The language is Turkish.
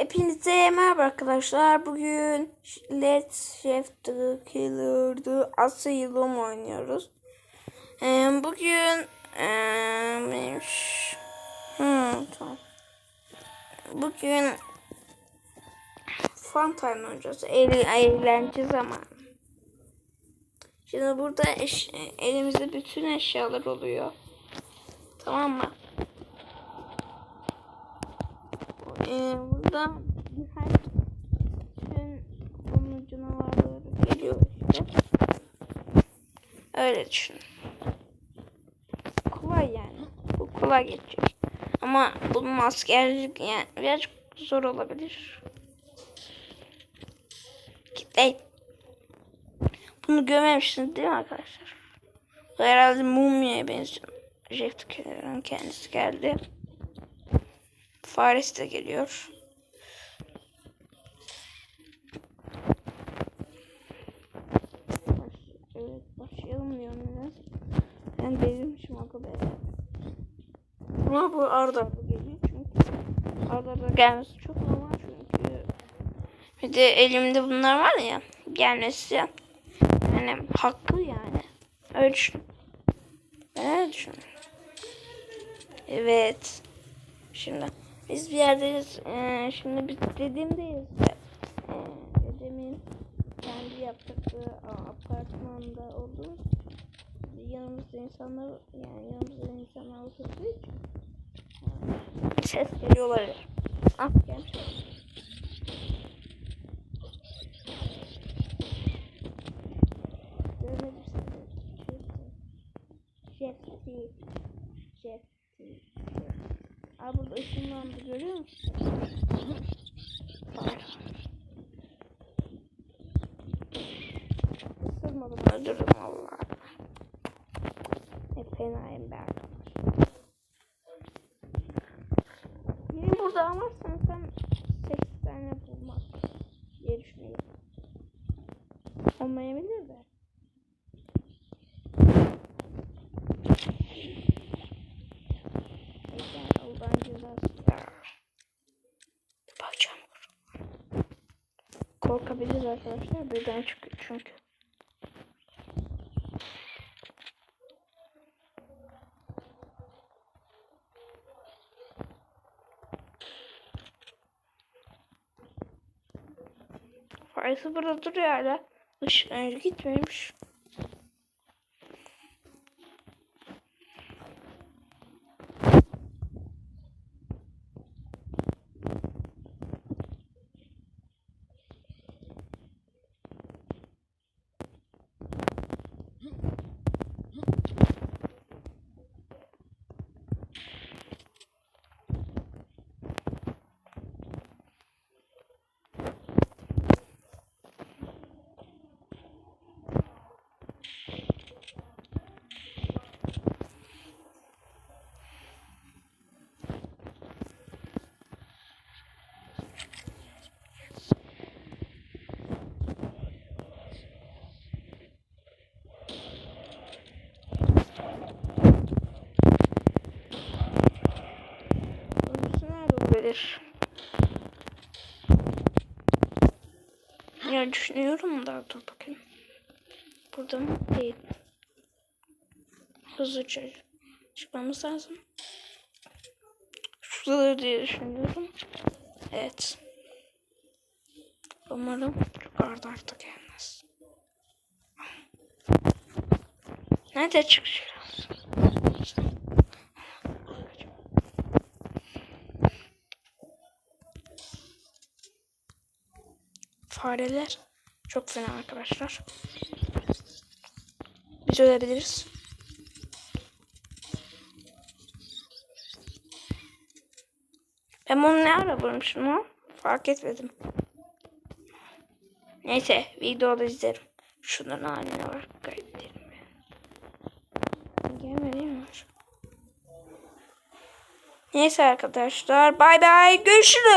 Hepinize merhaba arkadaşlar. Bugün Let's Chef the Killer the Asylum oynuyoruz. Ee, bugün ee, hmm, tamam. Bugün fun time oynayacağız. Eğl eğlence zamanı. Şimdi burada eş, elimizde bütün eşyalar oluyor. Tamam mı? Ee, burada birkaç bütün bunun canavarları geliyor işte. Öyle düşün. Kolay yani. Bu kolay geçecek. Ama bunun askerlik yani birazcık zor olabilir. Kitleyin. Bunu görmemişsiniz değil mi arkadaşlar? Bu herhalde mumyaya benziyor. Jeff Killer'ın kendisi geldi. Faresi de geliyor. Baş, evet diyorum neden. Ben delirmişim aga be. Ama bu arda arda geliyor çünkü arda arda gelmesi çok normal çünkü bir de elimde bunlar var ya gelmesi yani hakkı yani öyle düşün. Ben öyle düşünüyorum. Evet. Şimdi biz bir yerdeyiz. Ee, şimdi biz dediğimdeyiz. Ee, dedemin kendi yaptığı apartmanda olduğumuz yanımızda insanlar yani yanımızda insanlar oturduğu için yani ses geliyorlar. Ah gelmiş. Görebilirsiniz. Jeffy. Jeffy. Abi burada ışınlandı görüyor musun? Isırmadım öldürdüm fenayım ben. Beni burada almazsan sen 8 tane bulmaz diye düşünüyorum. Olmayabilir de. Korkabiliriz arkadaşlar birden çıkıyor çünkü. Faizi burada duruyor hala. Dış önce gitmemiş. Öncüsü nerede olabilir? Ya düşünüyorum da dur bakayım. Burada mı? Değil. Hızlıca çıkmamız lazım. Şurada diye düşünüyorum. Evet. Umarım çok arda arda gelmez. Nerede çıkacağız? Fareler çok fena arkadaşlar. Biz ölebiliriz. Ben onu ne ara vurmuşum lan? Fark etmedim. Neyse videoda izlerim. Şunların haline var. Gelmedi mi? Neyse arkadaşlar. Bay bay. Görüşürüz.